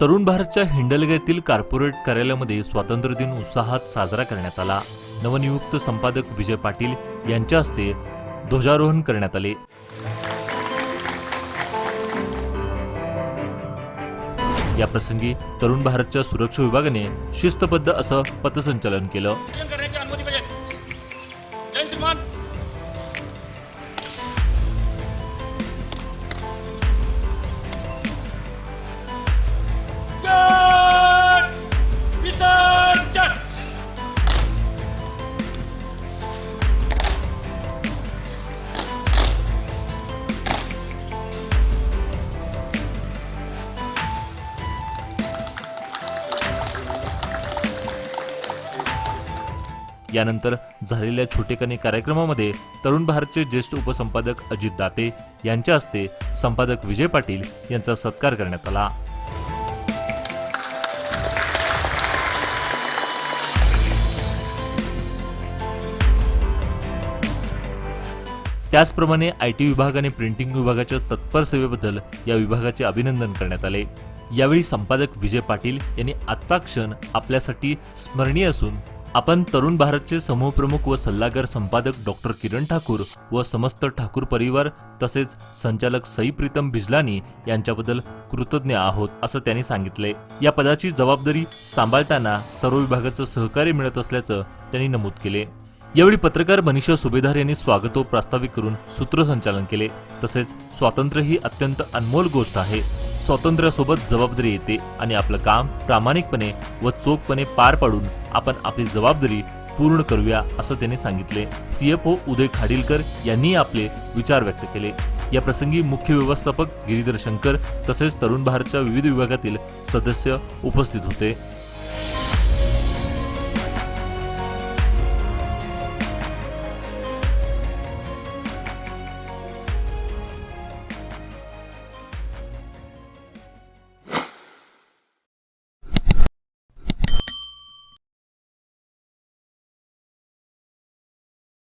तरुण भारतच्या हिंडलगेतील corporate corporate कार्यालयामध्ये स्वातंत्र्य दिन उत्साहात साजरा करण्यात आला. नवनियुक्त संपादक विजय पाटील यांच्या हस्ते ध्वजारोहण करण्यात आले. या प्रसंगी तरुण भारतच्या सुरक्षा विभागाने शिस्तबद्ध असं पथसंचलन केलं. यानंतर झालेल्या छोटेखानी कार्यक्रमामध्ये तरुण भारतचे ज्येष्ठ उपसंपादक अजित दाते यांच्या हस्ते संपादक विजय पाटील यांचा सत्कार करण्यात आला. त्याचप्रमाणे आय टी विभाग आणि प्रिंटिंग विभागाच्या तत्पर सेवेबद्दल या विभागाचे अभिनंदन करण्यात आले. यावेळी संपादक विजय पाटील यांनी आजचा क्षण आपल्यासाठी स्मरणीय असून आपण तरुण भारतचे समूहप्रमुख व सल्लागार संपादक डॉक्टर किरण ठाकूर व समस्त ठाकूर परिवार तसेच संचालक सई प्रीतम बिजलानी यांच्याबद्दल कृतज्ञ आहोत असं त्यांनी सांगितले. या पदाची जबाबदारी सांभाळताना सर्व विभागाचं सहकार्य मिळत असल्याचं त्यांनी नमूद केले. यावेळी पत्रकार मनीषा सुभेदार यांनी स्वागतो प्रास्ताविक करून सूत्रसंचालन केले. तसेच स्वातंत्र्य ही अत्यंत अनमोल गोष्ट आहे. स्वातंत्र्यासोबत जबाबदारी येते आणि आपलं काम प्रामाणिकपणे व चोखपणे पार पाडून आपण आपली जबाबदारी पूर्ण करूया असं त्यांनी सांगितले. सीएफओ उदय खाडीलकर यांनी आपले विचार व्यक्त केले. या प्रसंगी मुख्य व्यवस्थापक गिरीधर शंकर तसेच तरुण भारतच्या विविध विभागातील सदस्य उपस्थित होते.